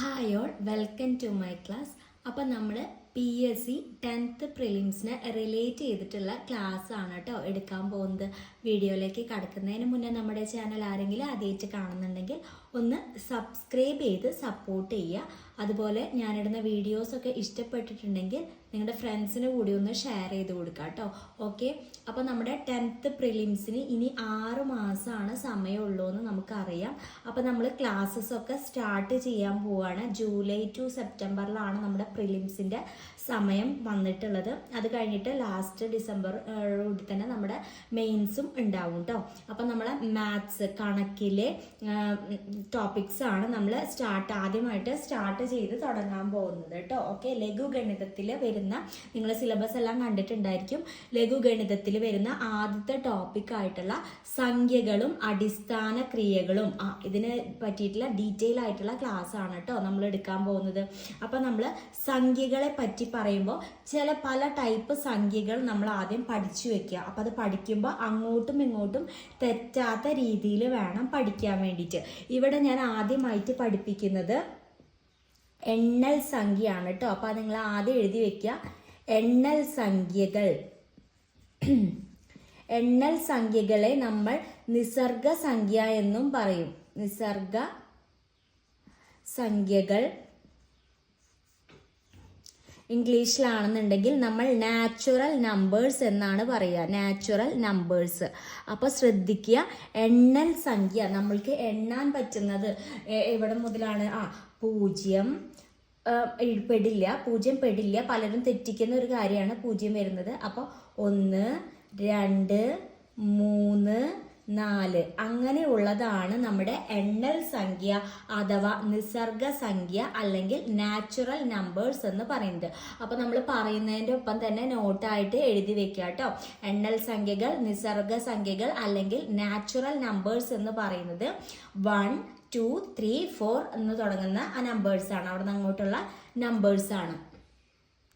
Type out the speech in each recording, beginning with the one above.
Hi all welcome to my class അപ്പോൾ നമ്മൾ P S C tenth പ്രിലിംസിനെ relate ചെയ്തിട്ടുള്ള ക്ലാസ് ആണ് കേട്ടോ എടുക്കാൻ പോകുന്നത്. വീഡിയോയിലേക്ക് കടക്കുന്നതിന് മുന്നേ നമ്മുടെ ചാനൽ ആരെങ്കിലും ആദ്യമായിട്ട് കാണുന്നുണ്ടെങ്കിൽ ഒന്ന് സബ്സ്ക്രൈബ് ചെയ്ത് സപ്പോർട്ട് ചെയ്യുക. അതുപോലെ ഞാനിടുന്ന വീഡിയോസൊക്കെ ഇഷ്ടപ്പെട്ടിട്ടുണ്ടെങ്കിൽ നിങ്ങളുടെ ഫ്രണ്ട്സിന് കൂടി ഒന്ന് ഷെയർ ചെയ്ത് കൊടുക്കുക കേട്ടോ ഓക്കെ അപ്പോൾ നമ്മുടെ ടെൻത്ത് പ്രിലിംസിന് ഇനി ആറ് മാസമാണ് സമയമുള്ളൂ എന്ന് നമുക്കറിയാം. അപ്പോൾ നമ്മൾ ക്ലാസ്സസ് ഒക്കെ സ്റ്റാർട്ട് ചെയ്യാൻ പോവുകയാണ് ജൂലൈ ടു സെപ്റ്റംബറിലാണ് നമ്മുടെ പ്രിലിംസിന്റെ സമയം വന്നിട്ടുള്ളത്. അത് കഴിഞ്ഞിട്ട് ലാസ്റ്റ് ഡിസംബർ കൂടി തന്നെ നമ്മുടെ മെയിൻസും ഉണ്ടാവും കേട്ടോ അപ്പം നമ്മൾ മാത്സ് കണക്കിലെ ടോപ്പിക്സ് ആണ് നമ്മൾ സ്റ്റാർട്ട് ആദ്യമായിട്ട് സ്റ്റാർട്ട് ചെയ്ത് തുടങ്ങാൻ പോകുന്നത് കേട്ടോ ഓക്കെ ലഘുഗണിതത്തിൽ വരുന്ന നിങ്ങൾ സിലബസ് എല്ലാം കണ്ടിട്ടുണ്ടായിരിക്കും. ലഘുഗണിതത്തിൽ വരുന്ന ആദ്യത്തെ ടോപ്പിക് ആയിട്ടുള്ള സംഖ്യകളും അടിസ്ഥാന ക്രിയകളും ആ ഇതിന് പറ്റിയിട്ടുള്ള ഡീറ്റെയിൽ ആയിട്ടുള്ള ക്ലാസ് ആണ് കേട്ടോ നമ്മൾ എടുക്കാൻ പോകുന്നത്. അപ്പം നമ്മൾ സംഖ്യകളെ പറ്റി പറയുമ്പോൾ ചില പല ടൈപ്പ് സംഖ്യകൾ നമ്മൾ ആദ്യം പഠിച്ചു വെക്കുക. അപ്പോൾ അത് പഠിക്കുമ്പോൾ അങ്ങോട്ടും ഇങ്ങോട്ടും തെറ്റാത്ത രീതിയിൽ വേണം പഠിക്കാൻ വേണ്ടിയിട്ട്. ഇവിടെ ഞാൻ ആദ്യമായിട്ട് പഠിപ്പിക്കുന്നത് എണ്ണൽ സംഖ്യയാണ് കേട്ടോ അപ്പോൾ നിങ്ങൾ ആദ്യം എഴുതി വെക്കുക. എണ്ണൽ സംഖ്യകൾ. എണ്ണൽ സംഖ്യകളെ നമ്മൾ നിസർഗ സംഖ്യ എന്നും പറയും. നിസർഗ സംഖ്യകൾ. ഇംഗ്ലീഷിലാണെന്നുണ്ടെങ്കിൽ നമ്മൾ നാച്ചുറൽ നമ്പേഴ്സ് എന്നാണ് പറയുക. നാച്ചുറൽ നമ്പേഴ്സ് അപ്പോൾ ശ്രദ്ധിക്കുക. എണ്ണൽ സംഖ്യ. നമ്മൾക്ക് എണ്ണാൻ പറ്റുന്നത് എവിടെ മുതലാണ്? ആ പൂജ്യം പെടില്ല. പൂജ്യം പെടില്ല. പലരും തെറ്റിക്കുന്ന ഒരു കാര്യമാണ് പൂജ്യം വരുന്നത്. അപ്പോൾ ഒന്ന് രണ്ട് മൂന്ന് നാല്. അങ്ങനെയുള്ളതാണ് നമ്മുടെ എണ്ണൽ സംഖ്യ അഥവാ നിസർഗ സംഖ്യ അല്ലെങ്കിൽ നാച്ചുറൽ നമ്പേഴ്സ് എന്ന് പറയുന്നത്. അപ്പോൾ നമ്മൾ പറയുന്നതിന്റെ ഒപ്പം തന്നെ നോട്ടായിട്ട് എഴുതി വെക്കുക കേട്ടോ. എണ്ണൽ സംഖ്യകൾ നിസർഗ സംഖ്യകൾ അല്ലെങ്കിൽ നാച്ചുറൽ നമ്പേഴ്സ് എന്ന് പറയുന്നത് വൺ ടു ത്രീ ഫോർ എന്ന് തുടങ്ങുന്ന ആ നമ്പേഴ്സ് ആണ്. അവിടെ നിന്ന് അങ്ങോട്ടുള്ള നമ്പേഴ്സ് ആണ്.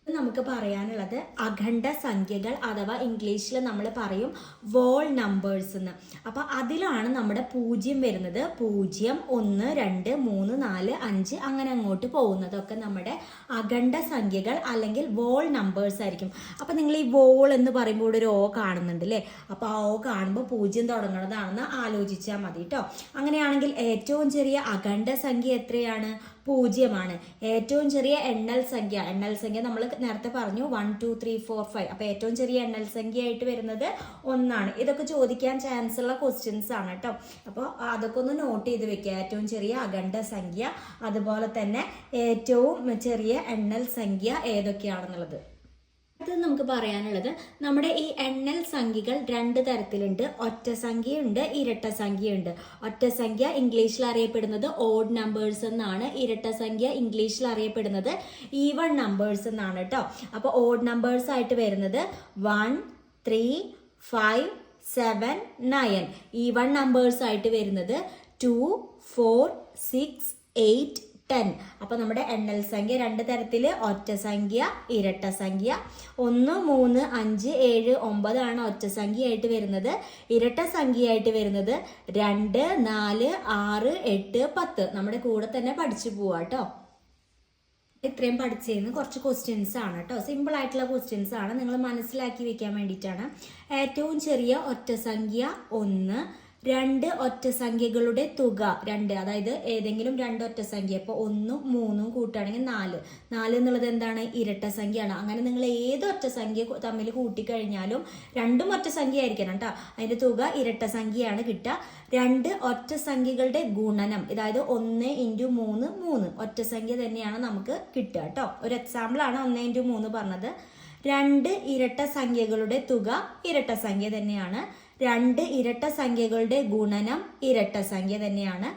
നമുക്ക് പറയാനുള്ളത് അഖണ്ഡ സംഖ്യകൾ അഥവാ ഇംഗ്ലീഷിൽ നമ്മൾ പറയും വോൾ നമ്പേഴ്സ് എന്ന് അപ്പോൾ അതിലാണ് നമ്മുടെ പൂജ്യം വരുന്നത്. പൂജ്യം ഒന്ന് രണ്ട് മൂന്ന് നാല് അഞ്ച് അങ്ങനെ അങ്ങോട്ട് പോകുന്നതൊക്കെ നമ്മുടെ അഖണ്ഡ സംഖ്യകൾ അല്ലെങ്കിൽ വോൾ നമ്പേഴ്സ് ആയിരിക്കും. അപ്പോൾ നിങ്ങൾ ഈ വോൾ എന്ന് പറയുമ്പോൾ ഒരു ഓ കാണുന്നുണ്ട് അല്ലേ അപ്പോൾ ആ ഓ കാണുമ്പോൾ പൂജ്യം തുടങ്ങുന്നതാണെന്ന് ആലോചിച്ചാൽ മതി കേട്ടോ അങ്ങനെയാണെങ്കിൽ ഏറ്റവും ചെറിയ അഖണ്ഡ സംഖ്യ എത്രയാണ്? പൂജ്യമാണ്. ഏറ്റവും ചെറിയ എണ്ണൽ സംഖ്യ. എണ്ണൽ സംഖ്യ നമ്മൾ നേരത്തെ പറഞ്ഞു. One two three four five അപ്പോൾ ഏറ്റവും ചെറിയ എണ്ണൽ സംഖ്യ ആയിട്ട് വരുന്നത് ഒന്നാണ്. ഇതൊക്കെ ചോദിക്കാൻ ചാൻസ് ഉള്ള ക്വസ്റ്റ്യൻസ് ആണ് കേട്ടോ അപ്പോൾ അതൊക്കെ ഒന്ന് നോട്ട് ചെയ്ത് വെക്കുക. ഏറ്റവും ചെറിയ അഖണ്ഡ സംഖ്യ അതുപോലെ തന്നെ ഏറ്റവും ചെറിയ എണ്ണൽ സംഖ്യ ഏതൊക്കെയാണെന്നുള്ളത്. അടുത്തത് നമുക്ക് പറയാനുള്ളത് നമ്മുടെ ഈ എണ്ണൽ സംഖ്യകൾ രണ്ട് തരത്തിലുണ്ട്. ഒറ്റ സംഖ്യയുണ്ട് ഇരട്ട സംഖ്യയുണ്ട്. ഒറ്റ സംഖ്യ ഇംഗ്ലീഷിൽ അറിയപ്പെടുന്നത് ഓഡ് നമ്പേഴ്സ് എന്നാണ്. ഇരട്ട സംഖ്യ ഇംഗ്ലീഷിൽ അറിയപ്പെടുന്നത് ഈവൺ നമ്പേഴ്സ് എന്നാണ് കേട്ടോ അപ്പോൾ ഓഡ് നമ്പേഴ്സ് ആയിട്ട് വരുന്നത് one three five seven nine even numbers ആയിട്ട് വരുന്നത് two four six eight ten. അപ്പോൾ നമ്മുടെ എണ്ണൽ സംഖ്യ രണ്ട് തരത്തിൽ ഒറ്റ സംഖ്യ ഇരട്ട സംഖ്യ. ഒന്ന് മൂന്ന് അഞ്ച് ഏഴ് ഒമ്പതാണ് ഒറ്റ സംഖ്യയായിട്ട് വരുന്നത്. ഇരട്ട സംഖ്യയായിട്ട് വരുന്നത് രണ്ട് നാല് ആറ് എട്ട് പത്ത്. നമ്മുടെ കൂടെ തന്നെ പഠിച്ചു പോവാ കേട്ടോ ഇത്രയും പഠിച്ചതിന് കുറച്ച് ക്വസ്റ്റ്യൻസ് ആണ് കേട്ടോ സിമ്പിൾ ആയിട്ടുള്ള ക്വസ്റ്റ്യൻസ് ആണ്. നിങ്ങൾ മനസ്സിലാക്കി വെക്കാൻ വേണ്ടിയിട്ടാണ്. ഏറ്റവും ചെറിയ ഒറ്റ സംഖ്യ ഒന്ന് രണ്ട് ഒറ്റ സംഖ്യകളുടെ തുക. രണ്ട് അതായത് ഏതെങ്കിലും രണ്ട് ഒറ്റ സംഖ്യ. ഇപ്പോൾ ഒന്നും മൂന്നും കൂട്ടുകയാണെങ്കിൽ നാല്. നാല് എന്നുള്ളത് എന്താണ്? ഇരട്ട സംഖ്യയാണ്. അങ്ങനെ നിങ്ങൾ ഏത് ഒറ്റ സംഖ്യ തമ്മിൽ കൂട്ടിക്കഴിഞ്ഞാലും രണ്ടും ഒറ്റ സംഖ്യ ആയിരിക്കണം കേട്ടോ. അതിന്റെ തുക ഇരട്ട സംഖ്യയാണ് കിട്ടുക. രണ്ട് ഒറ്റ സംഖ്യകളുടെ ഗുണനം അതായത് ഒന്ന് ഇന്റു മൂന്ന് മൂന്ന്. ഒറ്റ സംഖ്യ തന്നെയാണ് നമുക്ക് കിട്ടുക കേട്ടോ. ഒരു എക്സാമ്പിൾ ആണ് ഒന്ന് ഇന്റു മൂന്ന് പറഞ്ഞത്. രണ്ട് ഇരട്ട സംഖ്യകളുടെ തുക ഇരട്ട സംഖ്യ തന്നെയാണ്. രണ്ട് ഇരട്ട സംഖ്യകളുടെ ഗുണനം ഇരട്ട സംഖ്യ തന്നെയാണ്.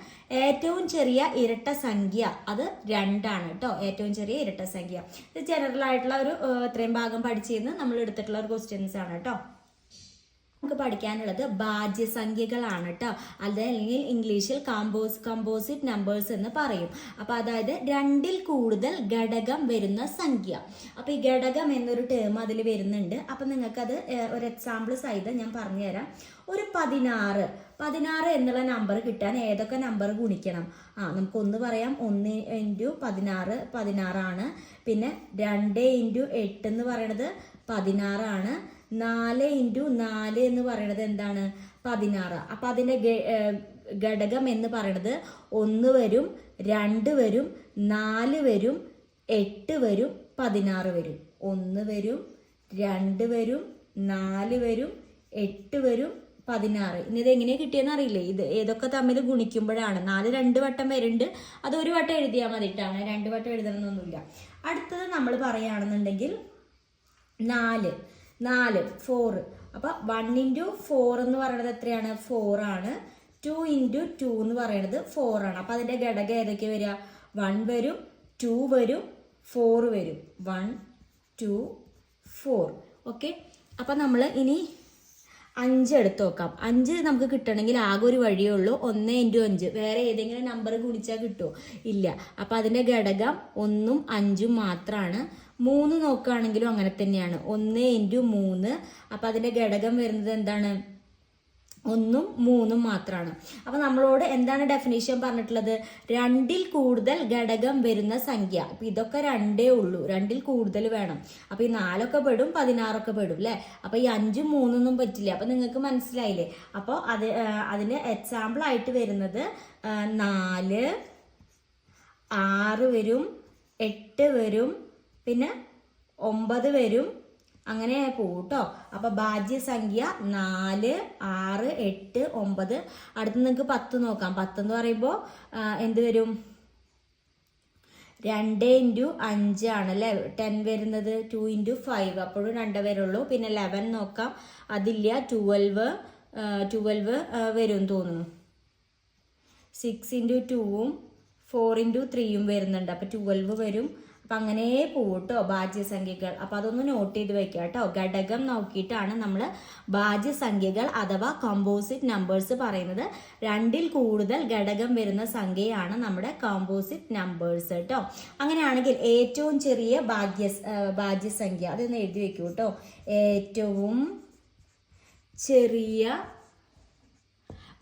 ഏറ്റവും ചെറിയ ഇരട്ട സംഖ്യ അത് രണ്ടാണ് കേട്ടോ. ഏറ്റവും ചെറിയ ഇരട്ട സംഖ്യ. ഇത് ജനറൽ ആയിട്ടുള്ള ഒരു ഇത്രയും ഭാഗം പഠിച്ചിരുന്ന് നമ്മൾ എടുത്തിട്ടുള്ള ഒരു ക്വസ്റ്റ്യൻസ് ആണ് കേട്ടോ. നമുക്ക് പഠിക്കാനുള്ളത് ഭാജ്യസംഖ്യകളാണ് കേട്ടോ അല്ലെങ്കിൽ ഇംഗ്ലീഷിൽ കമ്പോസ് കമ്പോസിറ്റ് നമ്പേഴ്സ് എന്ന് പറയും. അപ്പൊ അതായത് രണ്ടിൽ കൂടുതൽ ഘടകം വരുന്ന സംഖ്യ. അപ്പൊ ഈ ഘടകം എന്നൊരു ടേം അതിൽ വരുന്നുണ്ട്. അപ്പൊ നിങ്ങൾക്കത് ഒരു എക്സാമ്പിൾ സഹിതം ഞാൻ പറഞ്ഞുതരാം. ഒരു പതിനാറ്. പതിനാറ് എന്നുള്ള നമ്പർ കിട്ടാൻ ഏതൊക്കെ നമ്പർ ഗുണിക്കണം? ആ നമുക്ക് ഒന്ന് പറയാം. ഒന്ന് ഇന്റു പതിനാറ് പതിനാറാണ്. പിന്നെ രണ്ട് ഇന്റു എട്ട് എന്ന് പറയണത് പതിനാറാണ്. നാല് ഇന്റു നാല് എന്ന് പറയുന്നത് എന്താണ്? പതിനാറ്. അപ്പം അതിന്റെ ഘടകം എന്ന് പറയുന്നത് ഒന്ന് വരും രണ്ട് വരും നാല് വരും എട്ട് വരും പതിനാറ് വരും. ഒന്ന് വരും രണ്ട് വരും നാല് വരും എട്ട് വരും പതിനാറ്. ഇനി ഇത് എങ്ങനെയാണ് കിട്ടിയെന്ന് അറിയില്ലേ? ഇത് ഏതൊക്കെ തമ്മിൽ ഗുണിക്കുമ്പോഴാണ്. നാല് രണ്ട് വട്ടം വരുന്നുണ്ട്. അത് ഒരു വട്ടം എഴുതിയാൽ മതിയിട്ടാണ് രണ്ട് വട്ടം എഴുതണമെന്നൊന്നുമില്ല. അടുത്തത് നമ്മൾ പറയുകയാണെന്നുണ്ടെങ്കിൽ നാല്. നാല് ഫോറ് അപ്പൊ വൺ ഇന്റു ഫോർ എന്ന് പറയുന്നത് എത്രയാണ്? ഫോർ ആണ്. ടു ഇന്റു ടു എന്ന് പറയുന്നത് ഫോർ ആണ്. അപ്പൊ അതിന്റെ ഘടകം ഏതൊക്കെ വരിക? വൺ വരും ടു വരും ഫോർ വരും. വൺ ടു ഫോർ ഓക്കെ അപ്പൊ നമ്മൾ ഇനി അഞ്ച് എടുത്ത് നോക്കാം. അഞ്ച് നമുക്ക് കിട്ടണമെങ്കിൽ ആകെ ഒരു വഴിയേ ഉള്ളൂ. ഒന്ന് ഇന്റു അഞ്ച്. വേറെ ഏതെങ്കിലും നമ്പർ ഗുണിച്ചാൽ കിട്ടുമോ ഇല്ല. അപ്പം അതിന്റെ ഘടകം ഒന്നും അഞ്ചും മാത്രമാണ് മൂന്ന് നോക്കുകയാണെങ്കിലും അങ്ങനെ തന്നെയാണ്. ഒന്ന് ഇന്റു മൂന്ന്. അപ്പം അതിന്റെ ഘടകം വരുന്നത് എന്താണ്? ഒന്നും മൂന്നും മാത്രമാണ് അപ്പൊ നമ്മളോട് എന്താണ് ഡെഫിനേഷൻ പറഞ്ഞിട്ടുള്ളത്? രണ്ടിൽ കൂടുതൽ ഘടകം വരുന്ന സംഖ്യ. അപ്പൊ ഇതൊക്കെ രണ്ടേ ഉള്ളൂ. രണ്ടിൽ കൂടുതൽ വേണം. അപ്പൊ ഈ നാലൊക്കെ പെടും പതിനാറൊക്കെ പെടും അല്ലെ അപ്പൊ ഈ അഞ്ചും മൂന്നൊന്നും പറ്റില്ല. അപ്പൊ നിങ്ങൾക്ക് മനസ്സിലായില്ലേ? അപ്പോൾ അത് അതിന് എക്സാമ്പിൾ ആയിട്ട് വരുന്നത് നാല് ആറ് വരും എട്ട് വരും പിന്നെ ഒമ്പത് വരും അങ്ങനെ പോകും കേട്ടോ അപ്പൊ ഭാജ്യസംഖ്യ നാല് ആറ് എട്ട് ഒമ്പത്. അടുത്ത് നിങ്ങൾക്ക് പത്ത് നോക്കാം. പത്ത് എന്ന് പറയുമ്പോൾ എന്ത് വരും? രണ്ട് ഇന്റു അഞ്ചാണ് അല്ലേ? ടെൻ വരുന്നത് ടു ഇന്റു ഫൈവ്. അപ്പോഴും രണ്ട് വരുള്ളൂ. പിന്നെ ലെവൻ നോക്കാം. അതില്ല ട്വൽവ് ട്വൽവ് വരും തോന്നുന്നു. സിക്സ് ഇന്റു ടൂവും ഫോർ ഇന്റു ത്രീയും വരുന്നുണ്ട്. അപ്പോൾ ട്വൽവ് വരും. അപ്പം അങ്ങനെ പോവും കേട്ടോ ഭാജ്യസംഖ്യകൾ. അപ്പോൾ അതൊന്ന് നോട്ട് ചെയ്ത് വെക്കുക കേട്ടോ ഘടകം നോക്കിയിട്ടാണ് നമ്മൾ ഭാജ്യസംഖ്യകൾ അഥവാ കോമ്പോസിറ്റ് നമ്പേഴ്സ് പറയുന്നത്. രണ്ടിൽ കൂടുതൽ ഘടകം വരുന്ന സംഖ്യയാണ് നമ്മുടെ കോമ്പോസിറ്റ് നമ്പേഴ്സ് കേട്ടോ അങ്ങനെയാണെങ്കിൽ ഏറ്റവും ചെറിയ ഭാഗ്യ ഭാജ്യസംഖ്യ അതൊന്ന് എഴുതി വെക്കൂ കേട്ടോ ഏറ്റവും ചെറിയ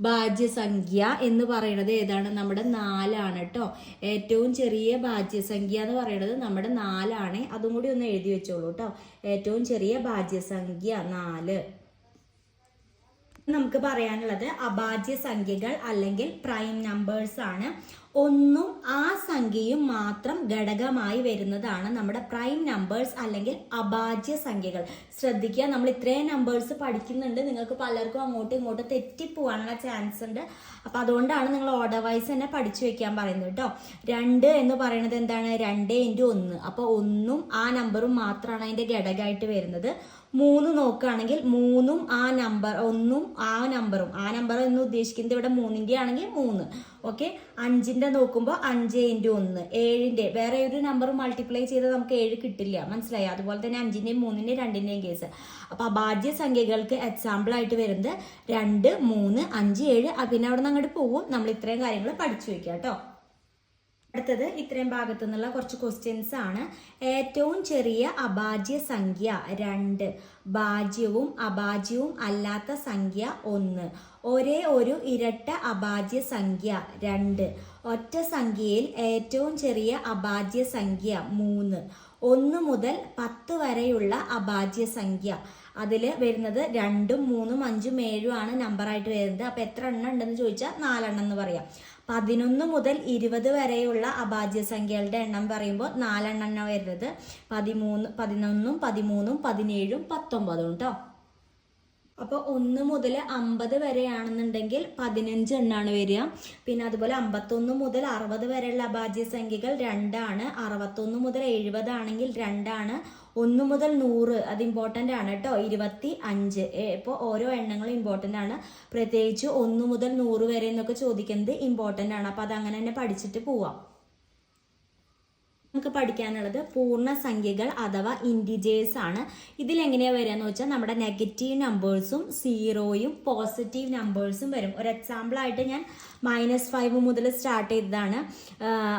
ഭാജ്യസംഖ്യ എന്ന് പറയുന്നത് ഏതാണ്? നമ്മുടെ നാലാണ് കേട്ടോ ഏറ്റവും ചെറിയ ഭാജ്യസംഖ്യ എന്ന് പറയുന്നത് നമ്മുടെ നാലാണ്. അതും കൂടി ഒന്ന് എഴുതി വെച്ചോളൂ കേട്ടോ ഏറ്റവും ചെറിയ ഭാജ്യസംഖ്യ നാല്. നമുക്ക് പറയാനുള്ളത് അഭാജ്യ സംഖ്യകൾ അല്ലെങ്കിൽ പ്രൈം നമ്പേഴ്സ് ആണ്. ഒന്നും ആ സംഖ്യയും മാത്രം ഘടകമായി വരുന്നതാണ് നമ്മുടെ പ്രൈം നമ്പേഴ്സ് അല്ലെങ്കിൽ അഭാജ്യ സംഖ്യകൾ. ശ്രദ്ധിക്കുക നമ്മൾ ഇത്രയും നമ്പേഴ്സ് പഠിക്കുന്നുണ്ട്. നിങ്ങൾക്ക് പലർക്കും അങ്ങോട്ടും ഇങ്ങോട്ടും തെറ്റിപ്പോവാനുള്ള ചാൻസ് ഉണ്ട്. അപ്പൊ അതുകൊണ്ടാണ് നിങ്ങൾ ഓർഡർ വൈസ് തന്നെ പഠിച്ചു വെക്കാൻ പറയുന്നത് കേട്ടോ. രണ്ട് എന്ന് പറയുന്നത് എന്താണ്? രണ്ട് ഇന്റു ഒന്ന്. അപ്പൊ ഒന്നും ആ നമ്പറും മാത്രമാണ് അതിന്റെ ഘടകമായിട്ട് വരുന്നത്. മൂന്ന് നോക്കുകയാണെങ്കിൽ മൂന്നും ആ നമ്പർ ഒന്നും ആ നമ്പറും ആ നമ്പർ എന്ന് ഉദ്ദേശിക്കുന്നത് ഇവിടെ മൂന്നിന്റെ ആണെങ്കിൽ മൂന്ന്. ഓക്കെ അഞ്ചിന്റെ നോക്കുമ്പോൾ അഞ്ച് ഇന്റു ഒന്ന്. ഏഴിന്റെ. വേറെ ഒരു നമ്പർ മൾട്ടിപ്ലൈ ചെയ്താൽ നമുക്ക് ഏഴ് കിട്ടില്ല. മനസ്സിലായി? അതുപോലെ തന്നെ അഞ്ചിന്റെയും മൂന്നിന്റെയും രണ്ടിന്റെയും കേസ് അപ്പോൾ അഭാജ്യ സംഖ്യകൾക്ക് എക്സാമ്പിൾ ആയിട്ട് വരുന്നത് രണ്ട് മൂന്ന് അഞ്ച് ഏഴ്. പിന്നെ അവിടെ നിന്ന് അങ്ങോട്ട് പോകും നമ്മൾ ഇത്രയും കാര്യങ്ങൾ പഠിച്ചു വയ്ക്കുക കേട്ടോ. അടുത്തത് ഇത്രയും ഭാഗത്തു നിന്നുള്ള കുറച്ച് ക്വസ്റ്റ്യൻസ് ആണ്. ഏറ്റവും ചെറിയ അഭാജ്യ സംഖ്യ രണ്ട്. ഭാജ്യവും അഭാജ്യവും അല്ലാത്ത സംഖ്യ ഒന്ന്. ഒരേ ഒരു ഇരട്ട അഭാജ്യ സംഖ്യ രണ്ട്. ഒറ്റ സംഖ്യയിൽ ഏറ്റവും ചെറിയ അഭാജ്യ സംഖ്യ മൂന്ന്. ഒന്ന് മുതൽ പത്ത് വരെയുള്ള അഭാജ്യ സംഖ്യ. അതിൽ വരുന്നത് രണ്ടും മൂന്നും അഞ്ചും ഏഴും ആണ് നമ്പറായിട്ട് വരുന്നത്. അപ്പോൾ എത്ര എണ്ണം ഉണ്ടെന്ന് ചോദിച്ചാൽ നാലെണ്ണം എന്ന് പറയാം. പതിനൊന്ന് മുതൽ ഇരുപത് വരെയുള്ള അഭാജ്യ സംഖ്യകളുടെ എണ്ണം പറയുമ്പോൾ നാലെണ്ണം വരുന്നത്. പതിമൂന്ന് പതിനൊന്നും പതിമൂന്നും പതിനേഴും പത്തൊമ്പതും കേട്ടോ അപ്പോൾ ഒന്ന് മുതൽ അമ്പത് വരെയാണെന്നുണ്ടെങ്കിൽ പതിനഞ്ച് എണ്ണാണ് വരിക. പിന്നെ അതുപോലെ അമ്പത്തൊന്ന് മുതൽ അറുപത് വരെയുള്ള അഭാജ്യ സംഖ്യകൾ രണ്ടാണ്. അറുപത്തൊന്ന് മുതൽ എഴുപതാണെങ്കിൽ രണ്ടാണ്. ഒന്ന് മുതൽ നൂറ് അത് ഇമ്പോർട്ടന്റ് ആണ് കേട്ടോ. ഇരുപത്തി അഞ്ച്. ഇപ്പോൾ ഓരോ എണ്ണങ്ങളും ഇമ്പോർട്ടന്റ് ആണ്. പ്രത്യേകിച്ച് ഒന്ന് മുതൽ നൂറ് വരെ എന്നൊക്കെ ചോദിക്കുന്നത് ഇമ്പോർട്ടന്റ് ആണ്. അപ്പോൾ അതങ്ങനെ തന്നെ പഠിച്ചിട്ട് പോവാം. നമുക്ക് പഠിക്കാനുള്ളത് പൂർണസംഖ്യകൾ അഥവാ ഇൻഡിജേഴ്സ് ആണ്. ഇതിൽ എങ്ങനെയാണ് വരിക എന്ന് വെച്ചാൽ നമ്മുടെ നെഗറ്റീവ് നമ്പേഴ്സും സീറോയും പോസിറ്റീവ് നമ്പേഴ്സും വരും. ഒരു എക്സാമ്പിൾ ആയിട്ട് ഞാൻ മൈനസ് ഫൈവ് മുതൽ സ്റ്റാർട്ട് ചെയ്തതാണ്.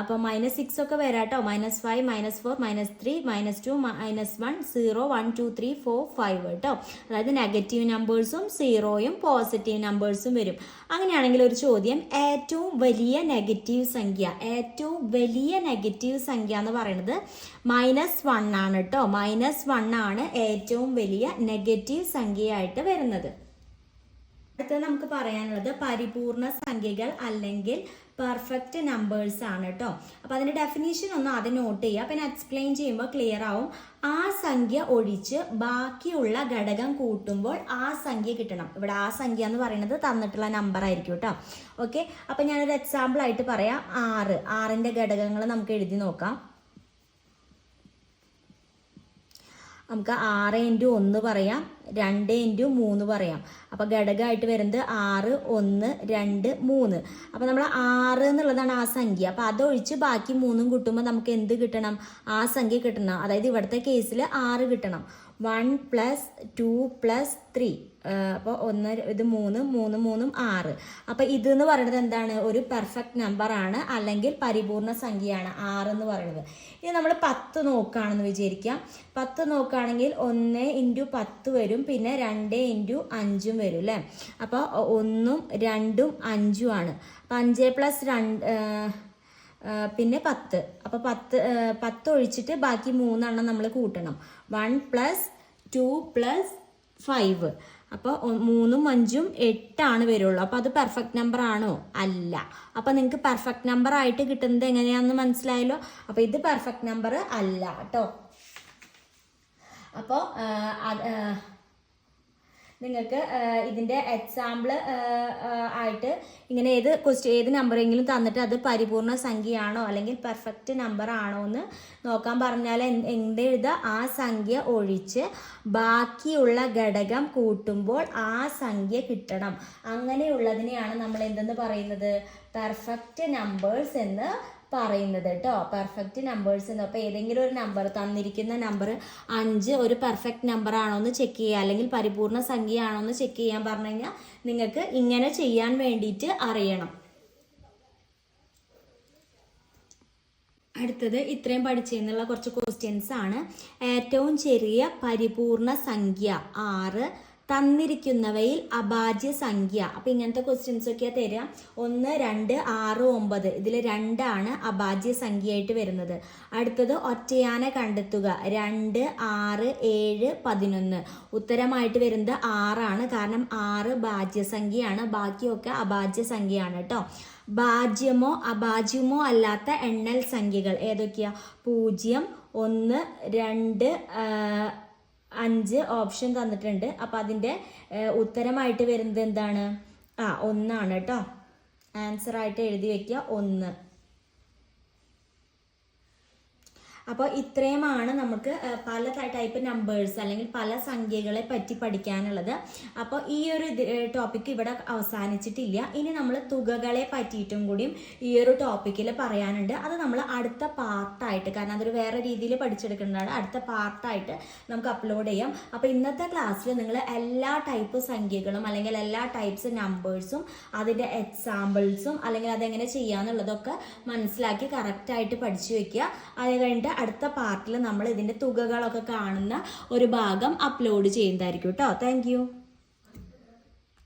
അപ്പോൾ മൈനസ് സിക്സ് ഒക്കെ വരാട്ടോ minus five minus four minus three minus two minus one zero one two three four five കേട്ടോ. അതായത് നെഗറ്റീവ് നമ്പേഴ്സും സീറോയും പോസിറ്റീവ് നമ്പേഴ്സും വരും. അങ്ങനെയാണെങ്കിൽ ഒരു ചോദ്യം. ഏറ്റവും വലിയ നെഗറ്റീവ് സംഖ്യ. ഏറ്റവും വലിയ നെഗറ്റീവ് സംഖ്യ എന്ന് പറയുന്നത് മൈനസ് വൺ ആണ് കേട്ടോ. മൈനസ് വൺ ആണ് ഏറ്റവും വലിയ നെഗറ്റീവ് സംഖ്യയായിട്ട് വരുന്നത്. അടുത്തത് നമുക്ക് പറയാനുള്ളത് പരിപൂർണ സംഖ്യകൾ അല്ലെങ്കിൽ പെർഫെക്റ്റ് നമ്പേഴ്സ് ആണ് കേട്ടോ അപ്പൊ അതിന്റെ ഡെഫിനേഷൻ ഒന്ന് ആദ്യം നോട്ട് ചെയ്യുക. പിന്നെ എക്സ്പ്ലെയിൻ ചെയ്യുമ്പോൾ ക്ലിയർ ആവും. ആ സംഖ്യ ഒഴിച്ച് ബാക്കിയുള്ള ഘടകം കൂട്ടുമ്പോൾ ആ സംഖ്യ കിട്ടണം. ഇവിടെ ആ സംഖ്യ എന്ന് പറയുന്നത് തന്നിട്ടുള്ള നമ്പർ ആയിരിക്കും കേട്ടോ ഓക്കെ അപ്പൊ ഞാനൊരു എക്സാമ്പിൾ ആയിട്ട് പറയാം. ആറ്. ആറിന്റെ ഘടകങ്ങൾ നമുക്ക് എഴുതി നോക്കാം. നമുക്ക് ആറ് ഇന്റു ഒന്ന് പറയാം രണ്ട് ഇന്റു മൂന്ന് പറയാം. അപ്പോൾ ഘടകമായിട്ട് വരുന്നത് ആറ് ഒന്ന് രണ്ട് മൂന്ന്. അപ്പോൾ നമ്മൾ ആറ് എന്നുള്ളതാണ് ആ സംഖ്യ. അപ്പോൾ അതൊഴിച്ച് ബാക്കി മൂന്നും കിട്ടുമ്പോൾ നമുക്ക് എന്ത് കിട്ടണം? ആ സംഖ്യ കിട്ടണം. അതായത് ഇവിടുത്തെ കേസിൽ ആറ് കിട്ടണം. One plus two plus three. അപ്പോൾ ഒന്ന് ഇത് മൂന്ന് മൂന്ന് മൂന്നും ആറ്. അപ്പോൾ ഇത് എന്ന് പറയുന്നത് എന്താണ്? ഒരു പെർഫെക്റ്റ് നമ്പർ ആണ് അല്ലെങ്കിൽ പരിപൂർണ സംഖ്യയാണ് ആറ് എന്ന് പറയുന്നത്. ഇനി നമ്മൾ പത്ത് നോക്കുകയാണെന്ന് വിചാരിക്കാം. പത്ത് നോക്കുകയാണെങ്കിൽ ഒന്ന് ഇന്റു പത്ത് വരും പിന്നെ രണ്ട് ഇന്റു അഞ്ചും വരും അല്ലേ? അപ്പോൾ ഒന്നും രണ്ടും അഞ്ചും ആണ്. അപ്പം അഞ്ച് പ്ലസ് രണ്ട് പിന്നെ പത്ത്. അപ്പോൾ പത്ത് പത്ത് ഒഴിച്ചിട്ട് ബാക്കി മൂന്നെണ്ണം നമ്മൾ കൂട്ടണം. One plus two plus five. അപ്പോൾ മൂന്നും അഞ്ചും എട്ടാണ് വരുള്ളൂ. അപ്പോൾ അത് പെർഫെക്റ്റ് നമ്പർ ആണോ? അല്ല. അപ്പോൾ നിങ്ങൾക്ക് പെർഫെക്റ്റ് നമ്പർ ആയിട്ട് കിട്ടുന്നത് എങ്ങനെയാണെന്ന് മനസ്സിലായല്ലോ? അപ്പോൾ ഇത് പെർഫെക്റ്റ് നമ്പർ അല്ല കേട്ടോ. അപ്പോൾ നിങ്ങൾക്ക് ഇതിന്റെ എക്സാമ്പിൾ ആയിട്ട് ഇങ്ങനെ ഏത് ക്വസ്റ്റ്യൻ ഏത് നമ്പറെങ്കിലും തന്നിട്ട് അത് പരിപൂർണ സംഖ്യയാണോ അല്ലെങ്കിൽ പെർഫെക്റ്റ് നമ്പർ ആണോ എന്ന് നോക്കാൻ പറഞ്ഞാൽ എന്ത് എഴുതുക ആ സംഖ്യ ഒഴിച്ച് ബാക്കിയുള്ള ഘടകം കൂട്ടുമ്പോൾ ആ സംഖ്യ കിട്ടണം. അങ്ങനെയുള്ളതിനെയാണ് നമ്മൾ എന്തെന്ന് പറയുന്നത്? പെർഫെക്റ്റ് നമ്പേഴ്സ് എന്ന് പറയുന്നത് കേട്ടോ. പെർഫെക്റ്റ് നമ്പേഴ്സ് എന്ന്. അപ്പോൾ ഏതെങ്കിലും ഒരു നമ്പർ തന്നിരിക്കുന്ന നമ്പർ അഞ്ച് ഒരു പെർഫെക്റ്റ് നമ്പർ ആണോ എന്ന് ചെക്ക് ചെയ്യുക. അല്ലെങ്കിൽ പരിപൂർണ സംഖ്യയാണോ എന്ന് ചെക്ക് ചെയ്യാൻ പറഞ്ഞു കഴിഞ്ഞാൽ നിങ്ങൾക്ക് ഇങ്ങനെ ചെയ്യാൻ വേണ്ടിയിട്ട് അറിയണം. അടുത്തത് ഇത്രയും പഠിച്ചെന്നുള്ള കുറച്ച് ക്വസ്റ്റ്യൻസ് ആണ്. ഏറ്റവും ചെറിയ പരിപൂർണ സംഖ്യ ആറ് തന്നിരിക്കുന്നവയിൽ അഭാജ്യ സംഖ്യ. അപ്പം ഇങ്ങനത്തെ ക്വസ്റ്റ്യൻസ് ഒക്കെ തരാം. ഒന്ന് രണ്ട് ആറ് ഒമ്പത്. ഇതിൽ രണ്ടാണ് അഭാജ്യ സംഖ്യയായിട്ട് വരുന്നത്. അടുത്തത് ഒറ്റയാന കണ്ടെത്തുക. രണ്ട് ആറ് ഏഴ് പതിനൊന്ന്. ഉത്തരമായിട്ട് വരുന്നത് ആറാണ്. കാരണം ആറ് ഭാജ്യസംഖ്യയാണ് ബാക്കിയൊക്കെ അഭാജ്യ സംഖ്യയാണ് കേട്ടോ ഭാജ്യമോ അഭാജ്യമോ അല്ലാത്ത എണ്ണൽ സംഖ്യകൾ ഏതൊക്കെയാ? പൂജ്യം ഒന്ന് രണ്ട് അഞ്ച് ഓപ്ഷൻ തന്നിട്ടുണ്ട്. അപ്പോൾ അതിന്റെ ഉത്തരമായിട്ട് വരുന്നത് എന്താണ്? ആ ഒന്നാണ് കേട്ടോ. ആൻസർ ആയിട്ട് എഴുതി വെക്കുക. ഒന്ന്. അപ്പോൾ ഇത്രയുമാണ് നമുക്ക് പല ടൈപ്പ് നമ്പേഴ്സ് അല്ലെങ്കിൽ പല സംഖ്യകളെ പറ്റി പഠിക്കാനുള്ളത്. അപ്പോൾ ഈ ഒരു ടോപ്പിക്ക് ഇവിടെ അവസാനിച്ചിട്ടില്ല. ഇനി നമ്മൾ തുകകളെ പറ്റിയിട്ടും കൂടിയും ഈ ഒരു ടോപ്പിക്കിൽ പറയാനുണ്ട്. അത് നമ്മൾ അടുത്ത പാർട്ടായിട്ട് കാരണം അതൊരു വേറെ രീതിയിൽ പഠിച്ചെടുക്കുന്നതാണ്. അടുത്ത പാർട്ടായിട്ട് നമുക്ക് അപ്ലോഡ് ചെയ്യാം. അപ്പോൾ ഇന്നത്തെ ക്ലാസ്സിൽ നിങ്ങൾ എല്ലാ ടൈപ്പ് സംഖ്യകളും അല്ലെങ്കിൽ എല്ലാ ടൈപ്സ് നമ്പേഴ്സും അതിന്റെ എക്സാമ്പിൾസും അല്ലെങ്കിൽ അതെങ്ങനെ ചെയ്യാന്നുള്ളതൊക്കെ മനസ്സിലാക്കി കറക്റ്റായിട്ട് പഠിച്ചു വെക്കുക. അത് കഴിഞ്ഞിട്ട് അടുത്ത പാർട്ടിൽ നമ്മൾ ഇതിന്റെ തുകകളൊക്കെ കാണുന്ന ഒരു ഭാഗം അപ്ലോഡ് ചെയ്യുന്നതായിരിക്കും കേട്ടോ താങ്ക്